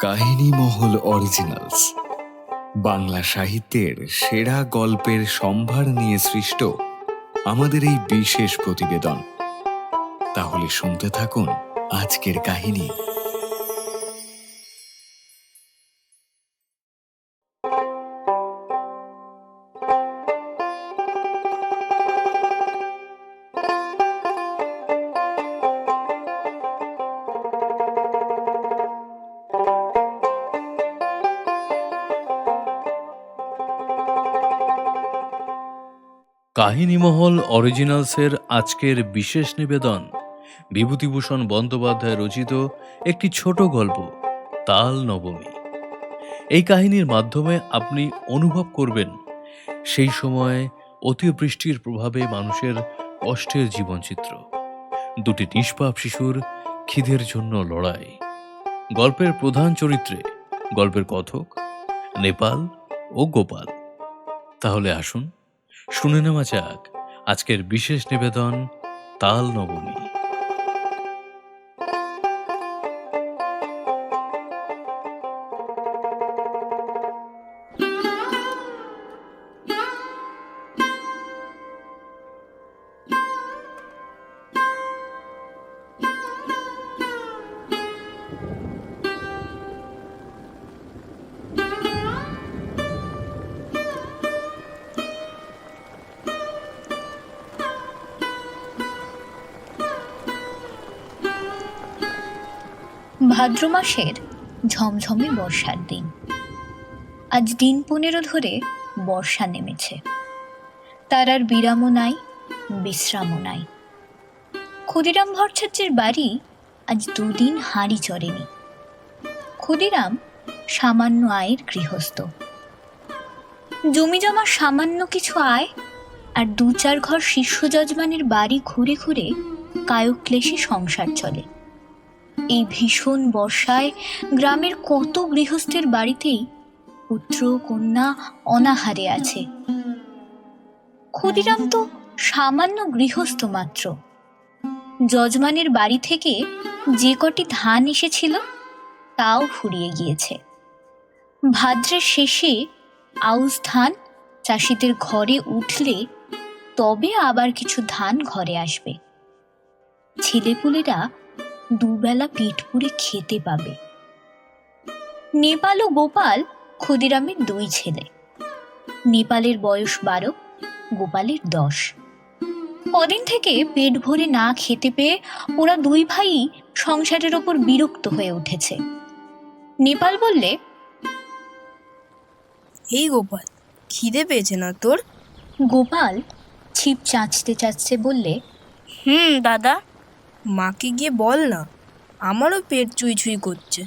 কাহিনী মহল অরিজিনালস বাংলা সাহিত্যের সেরা গল্পের সম্ভার নিয়ে সৃষ্ট আমাদের এই বিশেষ প্রতিবেদন। তাহলে শুনতে থাকুন আজকের কাহিনী। কাহিনীমহল অরিজিনালসের আজকের বিশেষ নিবেদন। বিভূতিভূষণ বন্দ্যোপাধ্যায় রচিত একটি ছোট গল্প, তাল নবমী। এই কাহিনীর মাধ্যমে আপনি অনুভব করবেন সেই সময় অতিবৃষ্টির প্রভাবে মানুষের কষ্টের জীবনচিত্র। দুটি নিষ্পাপ শিশুর খিদের জন্য লড়াই। গল্পের প্রধান চরিত্রে গল্পের কথক, নেপাল ও গোপাল। তাহলে আসুন শুনে নেওয়া যাক আজকের বিশেষ নিবেদন তাল নবমী ভাদ্র মাসের ঝমঝমে বর্ষার দিন। আজ দিন পনেরো ধরে বর্ষা নেমেছে। তার আর বিরামও নাই, বিশ্রামও নাই। ক্ষুদিরাম ভট্টাচার্যের বাড়ি আজ দুদিন হাঁড়ি চড়েনি। ক্ষুদিরাম সামান্য আয়ের গৃহস্থ। জমি জমা সামান্য কিছু আয় আর দু চার ঘর শিষ্য যজমানের বাড়ি ঘুরে ঘুরে কায়ক্লেশে সংসার চলে। এই ভীষণ বর্ষায় গ্রামের কত গৃহস্থের বাড়িতেই পুত্র, কন্যা অনাহারে আছে। ক্ষুদিরাম তো সামান্য গৃহস্থ মাত্র। যজমানের বাড়ি থেকে যে কটি ধান এসেছিল তাও ফুরিয়ে গিয়েছে। ভাদ্রের শেষে আউস ধান চাষিদের ঘরে উঠলে তবে আবার কিছু ধান ঘরে আসবে। ছেলেপুলেরা দুবেলা পেট পুড়ে খেতে পাবে। নেপাল ও গোপাল ক্ষুদিরামের দুই ছেলে। নেপালের বয়স বারো গোপালের দশ। কদিন থেকে পেট ভরে না খেতে পেয়ে ওরা দুই ভাই সংসারের ওপর বিরক্ত হয়ে উঠেছে। নেপাল বললে এই গোপাল খিদে পেয়েছে না তোর? গোপাল ছিপ চাঁচতে চাঁচতে বললে হুম দাদা। মাকে গিয়ে বল না আমারও পেট চুই চুই করছে।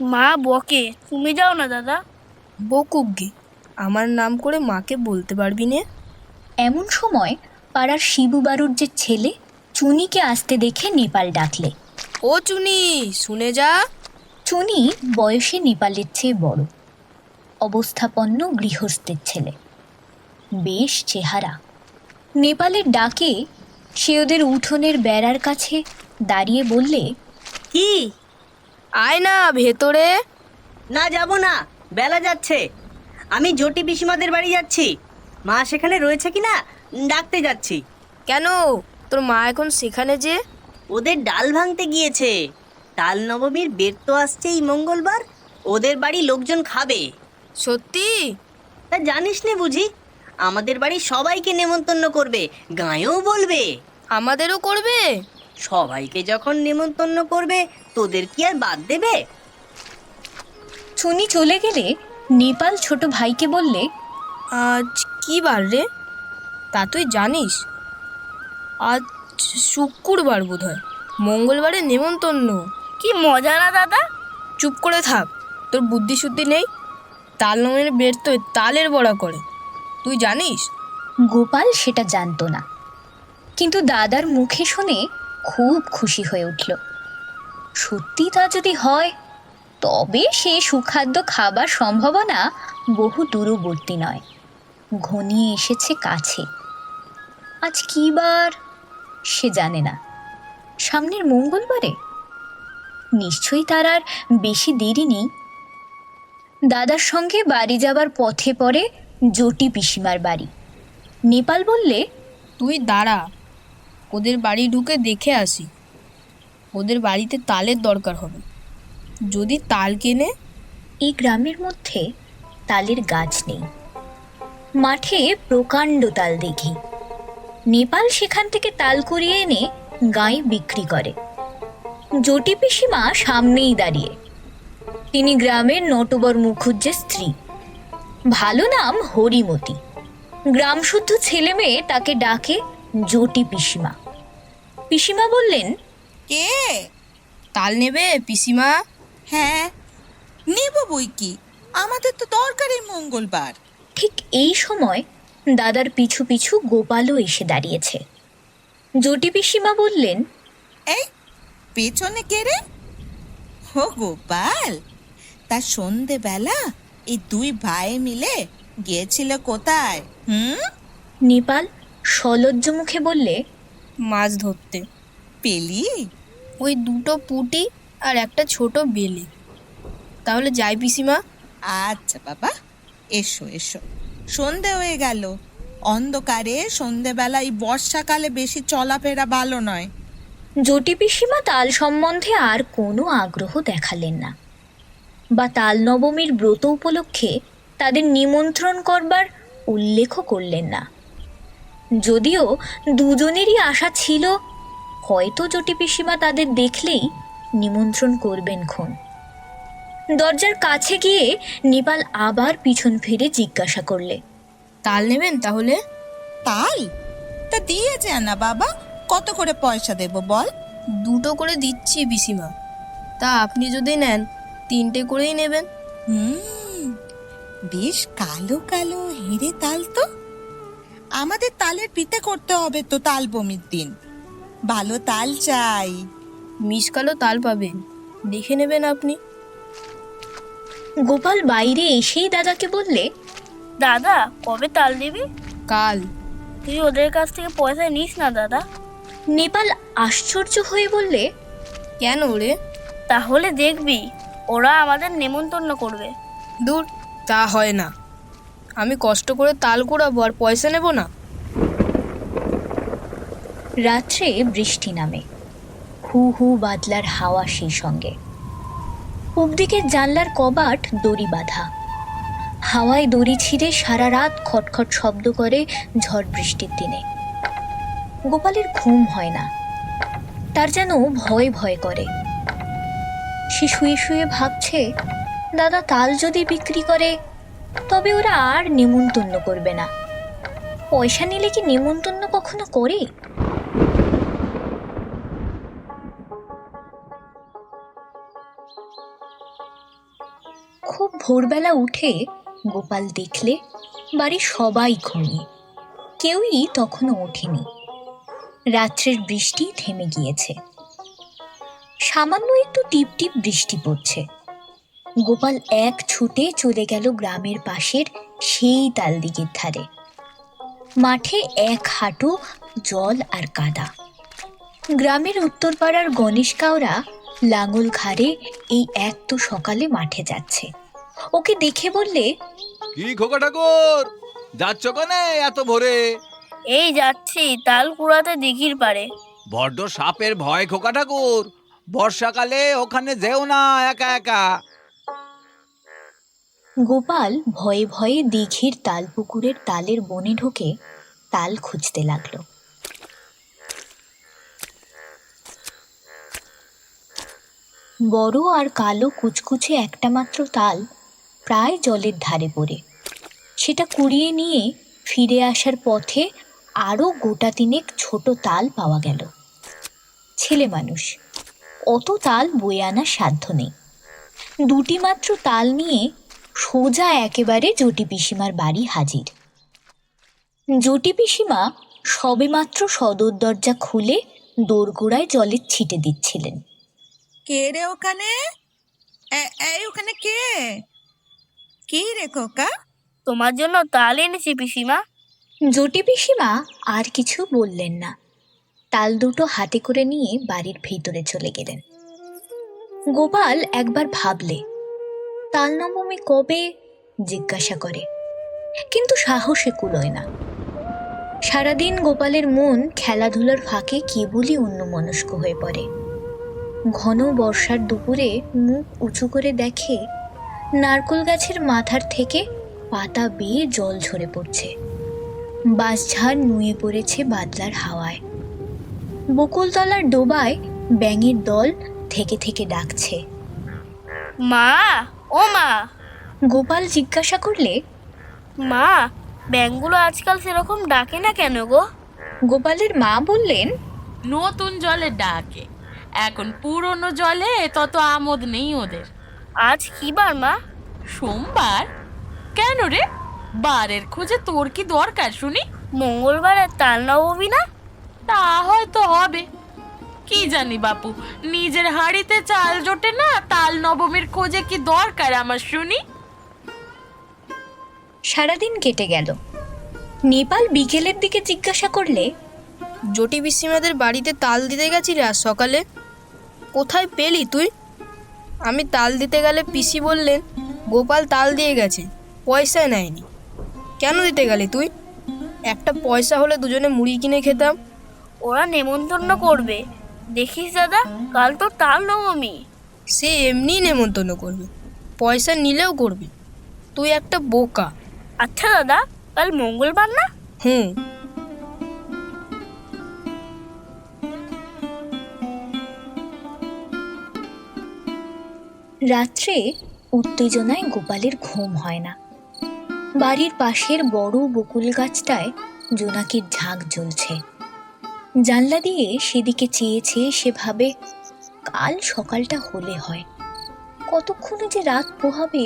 মা বকে তুমি যাও না দাদা। বকুক গে আমার নাম করে মাকে বলতে পারবি নে? এমন সময় পাড়ার শিবু বারুর যে ছেলে চুনিকে আসতে দেখে নেপাল ডাকলে। ও চুনি শুনে যা। চুনি বয়সে নেপালের চেয়ে বড় অবস্থাপন্ন গৃহস্থের ছেলে। বেশ চেহারা। নেপালের ডাকে সে ওদের উঠোনের বেড়ার কাছে দাঁড়িয়ে বললে কি? আয় না ভেতরে। না যাব না। বেলা যাচ্ছে। আমি জটি পিসিমাদের বাড়ি যাচ্ছি। মা সেখানে রয়েছে কি না ডাকতে যাচ্ছি। কেন? তোর মা এখন সেখানে যে? ওদের ডাল ভাঙতে গিয়েছে। ডাল নবমীর বের তো আসছে এই মঙ্গলবার। ওদের বাড়ি লোকজন খাবে। সত্যি? তা জানিস নে বুঝি? আমাদের বাড়ি সবাইকে নেমন্তন্ন করবে গাঁয়েও বলবে। আমাদেরও করবে? সবাইকে যখন নেমন্তন্ন করবে তোদের কি আর বাদ দেবে? চুনি চলে গেলে নেপাল ছোট ভাইকে বললে আজ কি বার রে? তা তুই জানিস আজ শুক্রবার বোধ হয় মঙ্গলবারে নেমন্তন্ন। কি মজা না দাদা? চুপ করে থাক তোর বুদ্ধি শুদ্ধি নেই তাল নমের বের তো তালের বড়া করে। তুই জানিস? গোপাল সেটা জানতো না। কিন্তু দাদার মুখে শুনে খুব খুশি হয়ে উঠল। সত্যি তা যদি হয়, তবে সে সুখাদ্য খাবার সম্ভাবনা বহু দূরবর্তী নয়। ঘনিয়ে এসেছে কাছে। আজ কি বার, সে জানে না। সামনের মঙ্গলবারে? নিশ্চয়ই তার আর বেশি দেরি নেই। দাদার সঙ্গে বাড়ি যাবার পথে পড়ে জটি পিসিমার বাড়ি। নেপাল বললে তুই দাঁড়া ওদের বাড়ি ঢুকে দেখে আসি। ওদের বাড়িতে তালের দরকার হবে। যদি তাল কেনে এই গ্রামের মধ্যে তালের গাছ নেই। মাঠে প্রকাণ্ড তাল দেখি। নেপাল সেখান থেকে তাল কুড়িয়ে এনে গায়ে বিক্রি করে। জটি পিসিমা সামনেই দাঁড়িয়ে। তিনি গ্রামের নটবর মুখুজ্জের স্ত্রী। ভালো নাম হরিমতি। গ্রাম শুদ্ধ ছেলে মেয়ে তাকে ডাকে জটি পিসিমা। পিসিমা বললেন কে? তাল নেবে পিসিমা? হ্যাঁ নেব বই কি? আমাদের তো দরকারই মঙ্গলবার। ঠিক এই সময় দাদার পিছু পিছু গোপালও এসে দাঁড়িয়েছে। জটি পিসিমা বললেন এই পেছনে কে রে? হো গোপাল তা সন্ধেবেলা এই দুই ভাই মিলে গিয়েছিল কোথায় হুম? নেপাল সলজ্জ মুখে বললে মাছ ধরতে। পেলি? ওই দুটো পুটি আর একটা ছোট বেলে। তাহলে যাই পিসিমা। আচ্ছা বাবা এসো এসো। সন্ধে হয়ে গেল। অন্ধকারে সন্ধেবেলা এই বর্ষাকালে বেশি চলাফেরা ভালো নয়। জটি পিসিমা তাল সম্বন্ধে আর কোনো আগ্রহ দেখালেন না। বা তাল নবমীর ব্রত উপলক্ষে তাদের নিমন্ত্রণ করবার উল্লেখও করলেন না। যদিও দুজনেরই আশা ছিল হয়তো জটি পিসিমা তাদের দেখলেই নিমন্ত্রণ করবেন খন। দরজার কাছে গিয়ে নেপাল আবার পিছন ফিরে জিজ্ঞাসা করলে তাল নেবেন তাহলে? তাল? তা দিয়েছে না বাবা কত করে পয়সা দেব বল? দুটো করে দিচ্ছি পিসিমা। তা আপনি যদি নেন তিনটে করেই নেবেন। হুম বেশ কালো কালো হেরে তাল তো। আমাদের তালের পিঠে করতে হবে তো তাল বমির দিন। ভালো তাল চাই। মিসকালো তাল পাবেন। দেখে নেবেন আপনি। গোপাল বাইরে এসেই দাদাকে বললে দাদা কবে তাল দিবি? কাল। তুই ওদের কাছ থেকে পয়সা নিস না দাদা। নেপাল আশ্চর্য হয়ে বললে কেন রে? তাহলে দেখবি। ওরা আমাদের নেমন্তন্ন করবে। দূর তা হয় না। আমি কষ্ট করে তাল কুড়াবো আর পয়সা নেব না। রাত্রে বৃষ্টি নামে। হু হু বাদলার হাওয়া সেই সঙ্গে। উপদিকের জানলার কবাট দড়ি বাঁধা। হাওয়ায় দড়ি ছিঁড়ে সারা রাত খটখট শব্দ করে ঝড় বৃষ্টির দিনে। গোপালের ঘুম হয় না। তার যেন ভয় ভয় করে। সে শুয়ে শুয়ে ভাবছে, দাদা তাল যদি বিক্রি করে, তবে ওরা আর নেমন্তন্ন করবে না। পয়সা নিলে কি নেমন্তন্ন কখনো করে? খুব ভোরবেলা উঠে গোপাল দেখলে বাড়ির সবাই ঘুমিয়ে। কেউই তখনও ওঠেনি। রাত্রের বৃষ্টি থেমে গিয়েছে। সামান্য একটু টিপ টিপ বৃষ্টি পড়ছে। গোপাল এক ছুটে চলে গেল গ্রামের পাশের সেই তালদিঘির ধারে। মাঠে এক হাঁটু জল আর কাদা। গ্রামের উত্তরপাড়ার গণেশ কাওরা লাঙল ঘাড়ে এই এক তো সকালে মাঠে যাচ্ছে। ওকে দেখে বললে কি খোকা ঠাকুর যাচ্ছ কনে এত ভোরে? এই যাচ্ছি তাল কুড়াতে দিঘির পারে বড্ড সাপের ভয় খোকা ঠাকুর বর্ষাকালে ওখানে যেও না একা একা। গোপাল ভয়ে ভয়ে দীঘির তাল পুকুরের তালের বনে ঢুকে তাল খুঁজতে লাগল। বড় আর কালো কুচকুচে একটা মাত্র তাল প্রায় জলের ধারে পড়ে। সেটা কুড়িয়ে নিয়ে ফিরে আসার পথে আরও গোটা তিনেক ছোট তাল পাওয়া গেল। ছেলে মানুষ। অত তাল বয়ে আনার সাধ্য নেই। দুটি মাত্র তাল নিয়ে সোজা একেবারে জটি পিসিমার বাড়ি হাজির। জটি পিসিমা সবেমাত্র সদর দরজা খুলে দোরগোড়ায় জলের ছিটে দিচ্ছিলেন। কে রে ওখানে? এ- এই ওখানে কে? কি রে খোকা? তোমার জন্য তাল এনেছি পিসিমা। জটি পিসিমা আর কিছু বললেন না। তাল দুটো হাতে করে নিয়ে বাড়ির ভিতরে চলে গেলেন। গোপাল একবার ভাবলে, তাল নবমী কবে? জিজ্ঞাসা করে। কিন্তু সাহসে কুলোয় না। সারাদিন গোপালের মন খেলাধুলার ফাঁকে কেবলই অন্যমনস্ক হয়ে পড়ে। ঘন বর্ষার দুপুরে মুখ উঁচু করে দেখে, নারকোল গাছের মাথার থেকে পাতা বেয়ে জল ঝরে পড়ছে। বাঁশঝাড় নুয়ে পড়েছে বাদলার হাওয়ায়। বকুলতলার ডোবায় ব্যাঙের দল থেকে থেকে ডাকছে। মা ও মা। গোপাল জিজ্ঞাসা করলে মা ব্যাঙগুলো আজকাল সেরকম ডাকে না কেন গো? গোপালের মা বললেন নতুন জলে ডাকে। এখন পুরনো জলে তত আমোদ নেই ওদের। আজ কি বার মা? সোমবার। কেন রে? বারের খোঁজে তোর কি দরকার শুনি? মঙ্গলবারের তাল নবমী না? তা হয়তো হবে। কি জানি বাপু নিজের হাড়িতে চাল জোটে না তাল নবমীর খোঁজে কি দরকার আমার শুনি? সারাদিন কেটে গেল। নেপাল বিকেলের দিকে জিজ্ঞাসা করলে জটি পিসিমাদের বাড়িতে তাল দিতে গেছিলি আজ সকালে? কোথায় পেলি তুই? আমি তাল দিতে গেলে পিসি বললেন গোপাল তাল দিয়ে গেছে পয়সা নেয়নি। কেন দিতে গেলি তুই? একটা পয়সা হলে দুজনে মুড়ি কিনে খেতাম। ওরা নেমন্তন্ন করবে। দেখিস দাদা কাল তো তাল নবমী। সে এমনি নেমন্তন্ন করবে। পয়সা নিলেও করবে। তুই একটা বোকা। আচ্ছা দাদা কাল মঙ্গলবার না? হুম। রাত্রে উত্তেজনায় গোপালের ঘুম হয় না। বাড়ির পাশের বড় বকুল গাছটায় জোনাকির ঝাঁক জ্বলছে জানলা দিয়ে সেদিকে চেয়ে চেয়ে কাল সকালটা হলে হয়। কতক্ষণে যে রাত পোহাবে?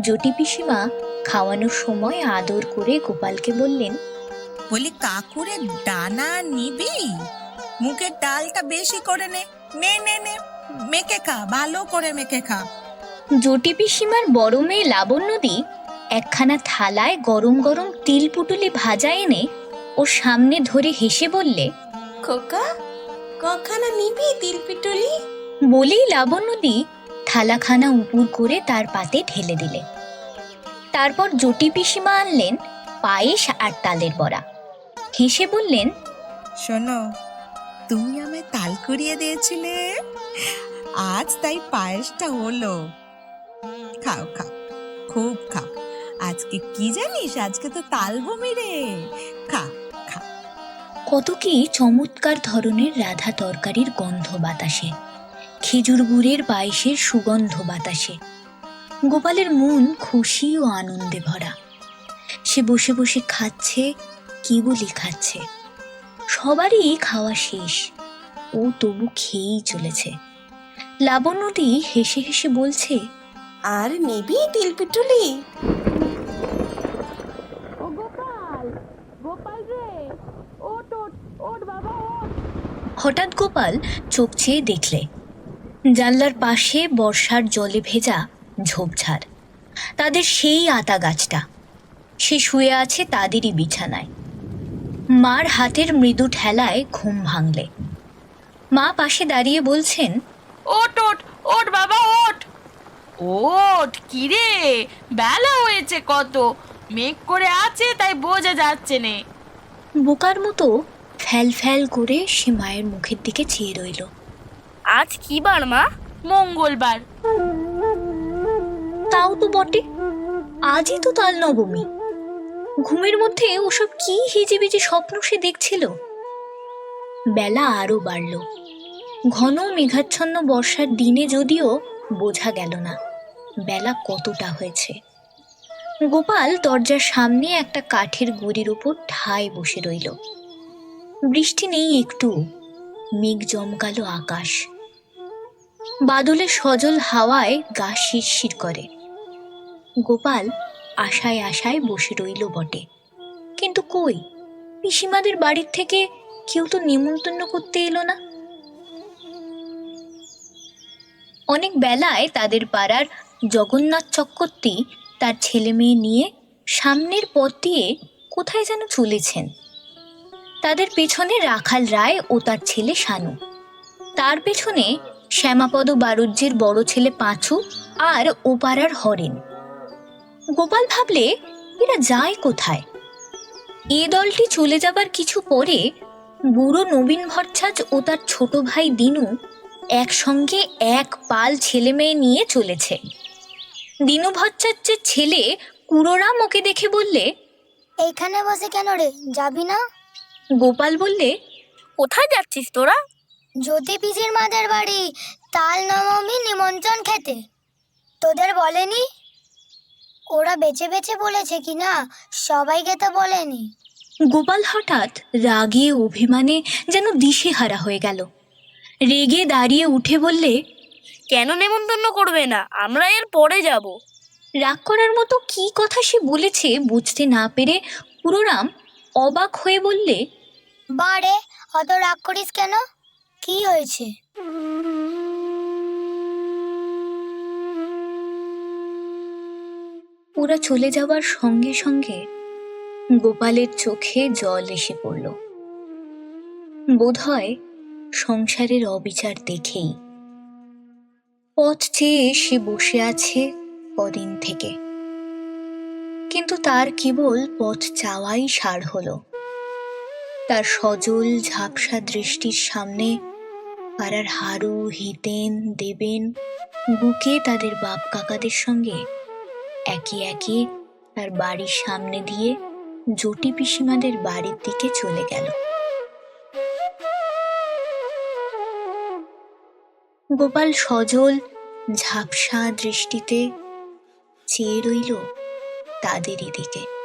জটি পিসিমা খাওয়ানোর সময় আদর করে গোপালকে বললেন, বলি, কাকুরে ডানা নিবি? মুখের ডালটা বেশি করে নে। নে নে নে। মেখে খা ভালো করে মেখে খা। জটি পিসিমার বড় মেয়ে লাবণ্যদি একখানা থালায় গরম গরম তিল পুটুলি ভাজা এনে ওর সামনে ধরে হেসে বললে খোকা কখানা নিবি তিল পিটুলি? বলেই লাবণ্যদি থালাখানা উপুর করে তার পাতে ঢেলে দিলে। তারপর জটি পিসিমা আনলেন পায়েস আর তালের বড়া। হেসে বললেন শোনো তুমি আমায় তাল কুড়িয়ে দিয়েছিলে। আজ তাই পায়েসটা হলো। খাও খাও, খুব খাও। আজকে কি জানিস? আজকে তো তাল বমি রে। খা খা। কত কি চমৎকার ধরনের রাধা তরকারির গন্ধ বাতাসে। খেজুর গুড়ের পায়েসের সুগন্ধ বাতাসে। গোপালের মন খুশি ও আনন্দে ভরা। সে বসে বসে খাচ্ছে কেবলই খাচ্ছে? সবারই খাওয়া শেষ। ও তবু খেয়েই চলেছে। লাবণ্যটি হেসে হেসে বলছে আর নিবি তিল পিটুলি? ও গোপাল গোপাল রে ওট ওট ওট বাবা ওট হঠাৎ গোপাল চোখ চেয়ে দেখলে জানলার পাশে বর্ষার জলে ভেজা ঝোপঝাড়। তাদের সেই আতা গাছটা। সে শুয়ে আছে তাদেরই বিছানায়। মার হাতের মৃদু ঠেলায় ঘুম ভাঙলে। মা পাশে দাঁড়িয়ে বলছেন ওট ওট ওট বাবা ওট। ওট কিরে? বেলা হয়েছে কত। মেঘ করে আছে তাই বোঝা যাচ্ছে নে। বোকার মতো ফ্যাল ফ্যাল করে সে মায়ের মুখের দিকে চেয়ে রইল। আজ কি বার মা? মঙ্গলবার। তাও তো বটে। আজই তো তাল নবমী। ঘুমের মধ্যে ওসব কি হিজিবিজি স্বপ্ন সে দেখছিল? বেলা আরও বাড়ল। ঘন মেঘাচ্ছন্ন বর্ষার দিনে যদিও বোঝা গেল না বেলা কতটা হয়েছে। গোপাল দরজার সামনে একটা কাঠের গুড়ির উপর ঠায় বসে রইল। বৃষ্টি নেই একটু, মেঘ জমকালো আকাশ। বাদলের সজল হাওয়ায় গা শিরশির করে। গোপাল আশায় আশায় বসে রইল বটে। কিন্তু কই? পিসিমাদের বাড়ির থেকে কেউ তো নিমন্ত্রণ করতে এলো না। অনেক বেলায় তাদের পাড়ার জগন্নাথ চক্রবর্তী তার ছেলে মেয়ে নিয়ে সামনের পথ দিয়ে কোথায় যেন চলেছেন। তাদের পেছনে রাখাল রায় ও তার ছেলে শানু। তার পেছনে শ্যামাপদ বারুজ্যের বড় ছেলে পাঁচু আর ওপাড়ার হরেন গোপাল ভাবলে এরা যায় কোথায়? এ দলটি চলে যাবার কিছু পরে বুড়ো নবীন ভট্টাচ ও তার ছোট ভাই দিনু একসঙ্গে এক পাল ছেলে মেয়ে নিয়ে চলেছে। দিনু ভট্টাচার্যের ছেলে কুড়োরাম ওকে দেখে বললে এইখানে বসে কেন রে? যাবি না? গোপাল বললে কোথায় যাচ্ছিস তোরা? জ্যোতি পিসির মাদের বাড়ি তাল নবমী নিমন্ত্রণ খেতে। তোদের বলেনি? ওরা বেছে বেছে বলেছে কি না সবাইকে তো বলেনি। গোপাল হঠাৎ রাগে অভিমানে যেন দিশেহারা হয়ে গেল। রেগে দাঁড়িয়ে উঠে বললে কেন নেমন্তন্ন করবে না? আমরা এর পরে যাব। রাগ করার মতো কি কথা সে বলেছে বুঝতে না পেরে পুরোরাম অবাক হয়ে বললে বারে অত রাগ করিস কেন? কি হয়েছে? ওরা চলে যাওয়ার সঙ্গে সঙ্গে গোপালের চোখে জল এসে পড়ল। বোধহয় সংসারের অবিচার দেখেই। পথ চেয়ে সে বসে আছে কদিন থেকে। কিন্তু তার কেবল পথ চাওয়াই সার হলো। তার সজল ঝাপসা দৃষ্টির সামনে পাড়ার হারু, হিতেন, দেবেন, বুকে তাদের বাপ কাকাদের সঙ্গে একে একে তার বাড়ির সামনে দিয়ে জটি পিসিমাদের বাড়ির দিকে চলে গেল। গোপাল সজল ঝাপসা দৃষ্টিতে চেয়ে রইল তাদেরই দিকে।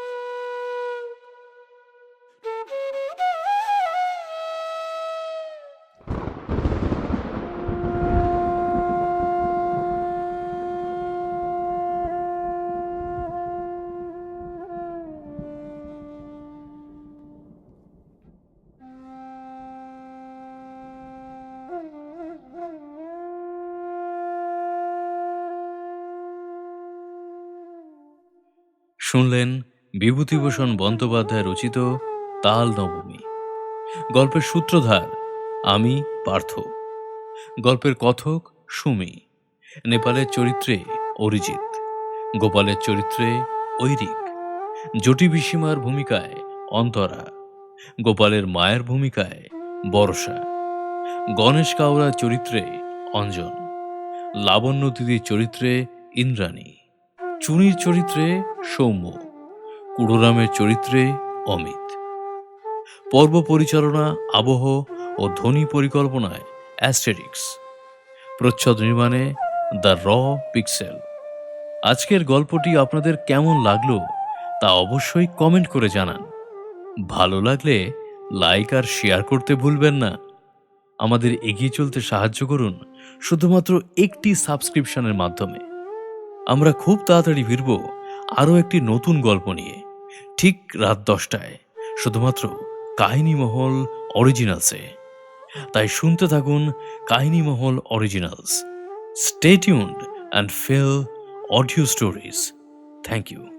শুনলেন বিভূতিভূষণ বন্দ্যোপাধ্যায় রচিত তাল নবমী। গল্পের সূত্রধার আমি পার্থ। গল্পের কথক সুমি। নেপালের চরিত্রে অরিজিৎ। গোপালের চরিত্রে ঐরিক। জটি পিসিমার ভূমিকায় অন্তরা। গোপালের মায়ের ভূমিকায় বর্ষা গণেশ কাউরার চরিত্রে অঞ্জন। লাবণ্য দিদির চরিত্রে ইন্দ্রাণী। চুনির চরিত্রে সৌম্য, কুড়োরামের চরিত্রে অমিত। পর্ব পরিচালনা, আবহ ও ধ্বনি পরিকল্পনায় অ্যাস্টেরিক্স। প্রচ্ছদ নির্মাণে দ্য র পিক্সেল। আজকের গল্পটি আপনাদের কেমন লাগল তা অবশ্যই কমেন্ট করে জানান। ভালো লাগলে লাইক আর শেয়ার করতে ভুলবেন না। আমাদের এগিয়ে চলতে সাহায্য করুন শুধুমাত্র একটি সাবস্ক্রিপশনের মাধ্যমে। আমরা খুব তাড়াতাড়ি ফিরব আরও একটি নতুন গল্প নিয়ে। ঠিক রাত দশটায়, শুধুমাত্র কাহিনী মহল অরিজিনালসে। তাই শুনতে থাকুন Kahini Mahal originals. Stay tuned and feel audio stories. Thank you.